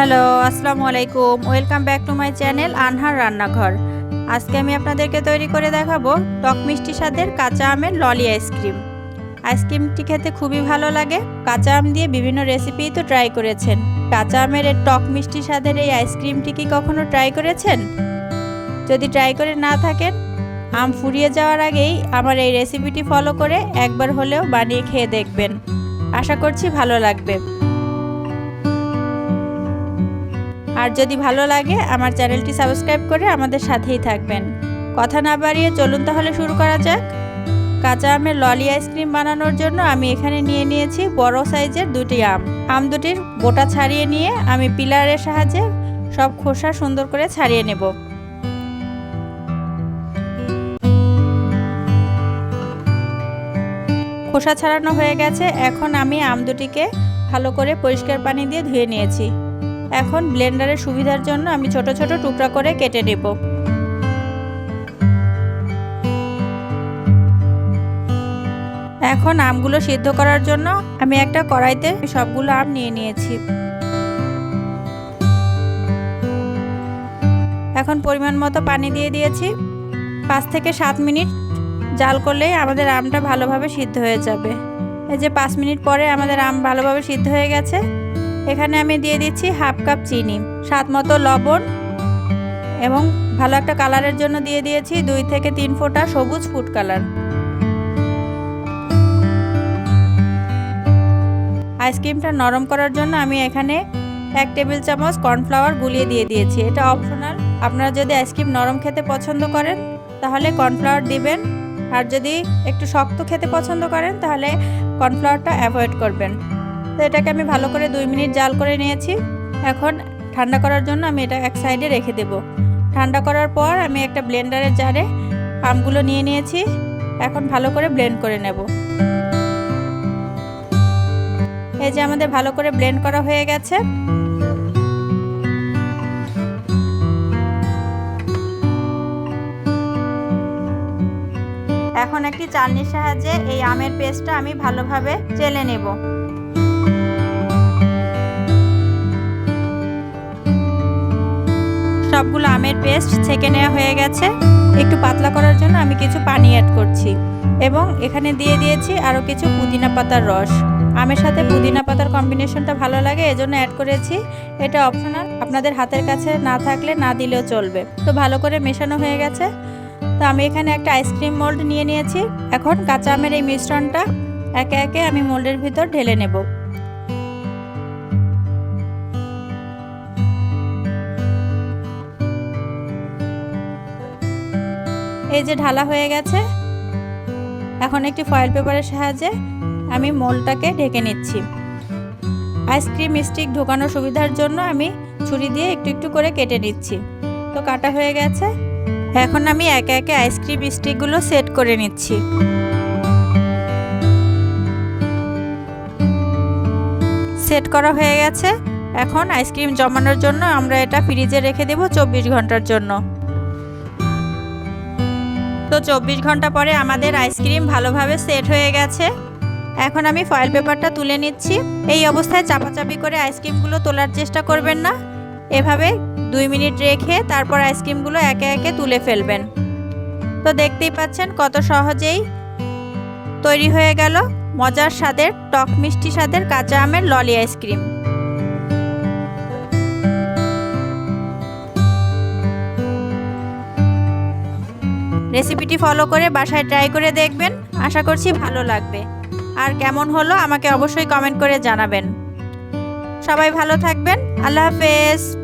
Hello, আসসালামু আলাইকুম। Welcome back to my channel Anhar রান্নাঘর। আজকে আমি আপনাদেরকে তৈরি করে দেখাবো টক মিষ্টি স্বাদের কাঁচা আমের ললি আইসক্রিম আইসক্রিমটি খেতে খুবই ভালো লাগে। কাঁচা আম দিয়ে বিভিন্ন রেসিপি তো ট্রাই করেছেন। কাঁচা আমের টক মিষ্টি স্বাদের এই আইসক্রিমটি কি কখনো ট্রাই করেছেন? যদি ট্রাই করে না থাকেন, আম ফুরিয়ে যাওয়ার আগেই আমার এই রেসিপিটি ফলো করে একবার হলেও বানিয়ে খেয়ে দেখবেন। আশা করছি ভালো লাগবে। আর যদি ভালো লাগে, আমার চ্যানেলটি সাবস্ক্রাইব করে আমাদের সাথেই থাকবেন। কথা না বাড়িয়ে চলুন তাহলে শুরু করা যাক। কাঁচা আমের ললি আইসক্রিম বানানোর জন্য আমি এখানে নিয়ে নিয়েছি বড় সাইজের দুটি আম। আম দুটির বোটা ছাড়িয়ে নিয়ে আমি পিলারের সাহায্যে সব খোসা সুন্দর করে ছাড়িয়ে নেব। খোসা ছাড়ানো হয়ে গেছে, এখন আমি আম দুটিকে ভালো করে পরিষ্কার পানি দিয়ে ধুয়ে নিয়েছি। এখন ব্লেন্ডারের সুবিধার জন্য আমি ছোট ছোট টুকরা করে কেটে নেব। এখন আমগুলো সিদ্ধ করার জন্য আমি একটা কড়াইতে সবগুলো আম নিয়ে নিয়েছি। এখন পরিমাণ মতো পানি দিয়ে দিয়েছি। পাঁচ থেকে সাত মিনিট জাল করলেই আমাদের আমটা ভালোভাবে সিদ্ধ হয়ে যাবে। এই যে পাঁচ মিনিট পরে আমাদের আম ভালোভাবে সিদ্ধ হয়ে গেছে। এখানে আমি দিয়ে দিচ্ছি হাফ কাপ চিনি, স্বাদ মতো লবণ এবং ভালো একটা কালারের জন্য দিয়ে দিয়েছি দুই থেকে তিন ফোঁটা সবুজ ফুড কালার। আইসক্রিমটা নরম করার জন্য আমি এখানে এক টেবিল চামচ কর্নফ্লাওয়ার গুলিয়ে দিয়ে দিয়েছি। এটা অপশনাল। আপনারা যদি আইসক্রিম নরম খেতে পছন্দ করেন, তাহলে কর্নফ্লাওয়ার দিবেন। আর যদি একটু শক্ত খেতে পছন্দ করেন, তাহলে কর্নফ্লাওয়ারটা অ্যাভয়েড করবেন। তো এটাকে আমি ভালো করে দুই মিনিট জাল করে নিয়েছি। এখন ঠান্ডা করার জন্য আমি এটা এক সাইডে রেখে দেব। ঠান্ডা করার পর আমি একটা ব্লেন্ডারের জারে আমগুলো নিয়ে নিয়েছি। এখন ভালো করে ব্লেন্ড করে নেব। এই যে আমাদের ভালো করে ব্লেন্ড করা হয়ে গেছে। এখন একটি চালনির সাহায্যে এই আমের পেস্টটা আমি ভালোভাবে চেলে নেব। সবগুলো আমের পেস্ট ছেঁকে নেওয়া হয়ে গেছে। একটু পাতলা করার জন্য আমি কিছু পানি অ্যাড করছি। এবং এখানে দিয়ে দিয়েছি আরও কিছু পুদিনা পাতার রস। আমের সাথে পুদিনা পাতার কম্বিনেশনটা ভালো লাগে, এজন্য অ্যাড করেছি। এটা অপশনাল আপনাদের হাতের কাছে না থাকলে না দিলেও চলবে। তো ভালো করে মেশানো হয়ে গেছে। তো আমি এখানে একটা আইসক্রিম মোল্ড নিয়ে নিয়েছি। এখন কাঁচা আমের এই মিশ্রণটা একে একে আমি মোল্ডের ভিতর ঢেলে নেব। এই যে ঢালা হয়ে গেছে। এখন একটি ফয়েল পেপারের সাহায্যে আমি মোলটাকে ঢেকে নিচ্ছি। আইসক্রিম স্টিক ঢোকানোর সুবিধার জন্য আমি ছুরি দিয়ে একটু একটু করে কেটে নিচ্ছি। তো কাটা হয়ে গেছে। এখন আমি একে একে আইসক্রিম স্টিকগুলো সেট করে নিচ্ছি। সেট করা হয়ে গেছে। এখন আইসক্রিম জমানোর জন্য আমরা এটা ফ্রিজে রেখে দেব চব্বিশ ঘণ্টার জন্য। তো চব্বিশ ঘণ্টা পরে আমাদের আইসক্রিম ভালোভাবে সেট হয়ে গেছে। এখন আমি ফয়েল পেপারটা তুলে নিচ্ছি। এই অবস্থায় চাপাচাপি করে আইসক্রিমগুলো তোলার চেষ্টা করবেন না। এভাবে দুই মিনিট রেখে তারপর আইসক্রিমগুলো একে একে তুলে ফেলবেন। তো দেখতেই পাচ্ছেন কত সহজেই তৈরি হয়ে গেল। মজার স্বাদের, টক মিষ্টি স্বাদের কাঁচা আমের ললি আইসক্রিম। রেসিপিটি ফলো করে বাসায় ট্রাই করে দেখবেন। আশা করছি ভালো লাগবে। আর কেমন হলো আমাকে অবশ্যই কমেন্ট করে জানাবেন। সবাই ভালো থাকবেন। আল্লাহ হাফেজ।